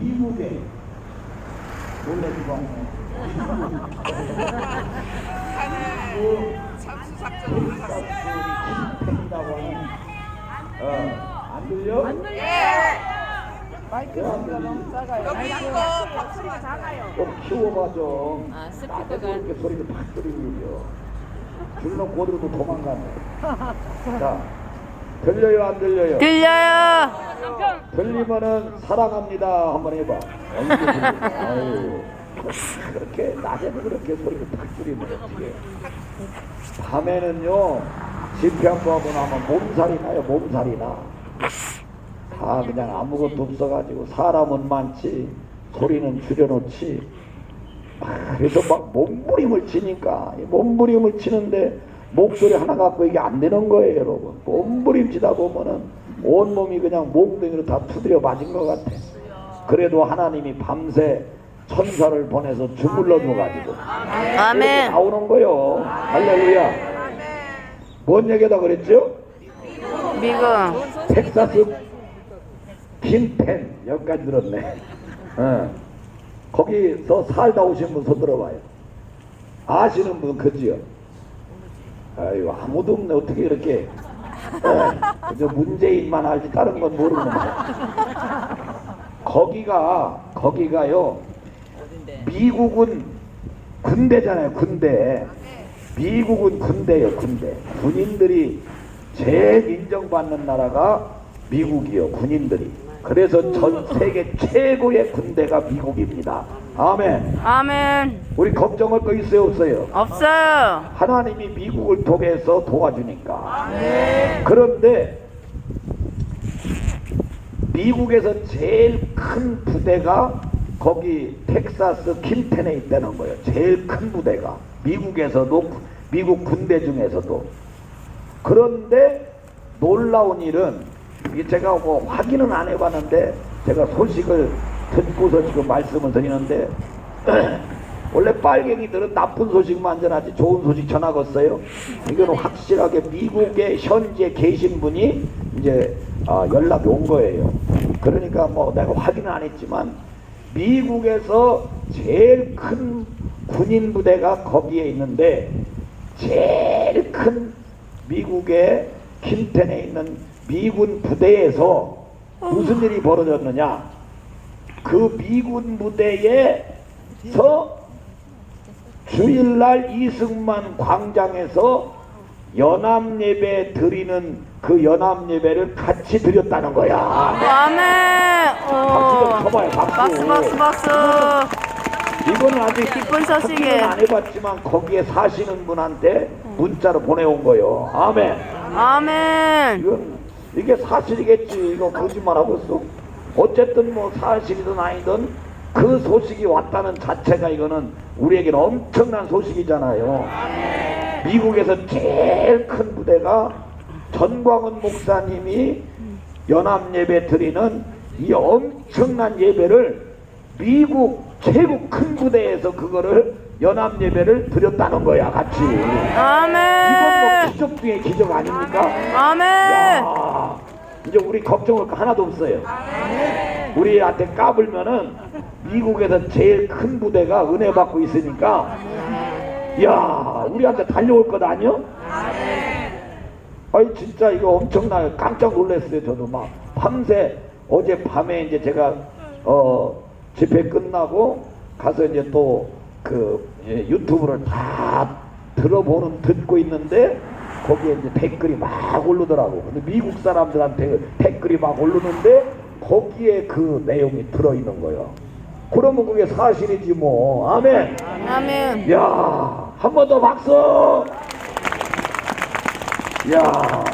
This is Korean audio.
미국에 놀래지 방송 잠수 작전을 했다고 하는 어, 안 들려? 안 예. 들려? 마이크 소리가 너무 작아요. 여기 이거 박소리가 작아요. 좀 키워봐 좀. 아 스피커가 이렇게 소리를 팍 들리고요. 줄로 고들고 도망가네. 자. 들려요 안 들려요? 들려요. 들리면은 사랑합니다 한번 해봐. 언제? 아유, 그렇게 낮에도 그렇게 소리를 탁 줄이면 어떻게? 밤에는요 집회 한번 하고 나면 몸살이 나요 몸살이 나. 다 그냥 아무것도 없어가지고 사람은 많지 소리는 줄여놓지. 아, 그래서 막 몸부림을 치니까 이 몸부림을 치는데 목소리 하나 갖고 이게 안 되는 거예요 여러분 몸부림 치다 보면은 온몸이 그냥 몽둥이로 다 두드려 맞은 것 같아 그래도 하나님이 밤새 천사를 보내서 주물러 줘가지고 아멘. 나오는 거요 할렐루야 뭔 얘기다 그랬죠? 미국. 텍사스 킨펜 여기까지 들었네. 어. 거기서 살다 오신 분 손 들어봐요. 아시는 분 그지요? 아유 아무도 없네. 어떻게 이렇게 어, 그저 문재인만 알지 다른 건 모르는 거야. 거기가 거기가요 미국은 군대잖아요 군대. 미국은 군대예요 군대. 군인들이 제일 인정받는 나라가 미국이요 군인들이. 그래서 전 세계 최고의 군대가 미국입니다. 아멘. 아멘. 우리 걱정할 거 있어요 없어요? 없어요. 하나님이 미국을 통해서 도와주니까. 그런데 미국에서 제일 큰 부대가 거기 텍사스 킨텐에 있다는 거예요. 제일 큰 부대가. 미국에서도 미국 군대 중에서도. 그런데 놀라운 일은 제가 뭐 확인은 안 해봤는데 제가 소식을 듣고서 지금 말씀을 드리는데 원래 빨갱이들은 나쁜 소식만 전하지 좋은 소식 전하겠어요? 이거는 확실하게 미국에 현재 계신 분이 이제 아, 연락이 온 거예요. 그러니까 뭐 내가 확인은 안 했지만 미국에서 제일 큰 군인 부대가 거기에 있는데 제일 큰 미국의 킨텐에 있는 미군 부대에서 무슨 일이 벌어졌느냐? 그 미군 부대에서 주일날 이승만 광장에서 연합 예배 드리는 그 연합 예배를 같이 드렸다는 거야. 아멘. 박수 좀 오. 쳐봐요, 박수. 박수 박수 박수. 이거는 아직 기쁜. 확인은 안 해봤지만 거기에 사시는 분한테 문자로 보내온 거예요. 아멘. 아멘. 이건 이게 사실이겠지. 이거 거짓말하고 있어. 어쨌든 뭐 사실이든 아니든 그 소식이 왔다는 자체가 이거는 우리에게는 엄청난 소식이잖아요. 미국에서 제일 큰 부대가 전광훈 목사님이 연합 예배 드리는 이 엄청난 예배를 미국 최고 큰 부대에서 그거를 연합 예배를 드렸다는 거야 같이. 이건 뭐 아멘. 기적 중에 기적 아닙니까? 아멘. 야, 이제 우리 걱정할 거 하나도 없어요. 우리한테 까불면은 미국에서 제일 큰 부대가 은혜 받고 있으니까 야 우리한테 달려올 것 아니요? 아니 진짜 이거 엄청나요. 깜짝 놀랐어요. 저도 막 밤새 어제 밤에 이제 제가 어 집회 끝나고 가서 이제 또 그 유튜브를 다 들어보는 듣고 있는데 거기에 이제 댓글이 막 오르더라고. 근데 미국 사람들한테 댓글이 막 오르는데 거기에 그 내용이 들어 있는 거예요. 그러면 그게 사실이지 뭐. 아멘. 아멘. 야, 한 번 더 박수. 야,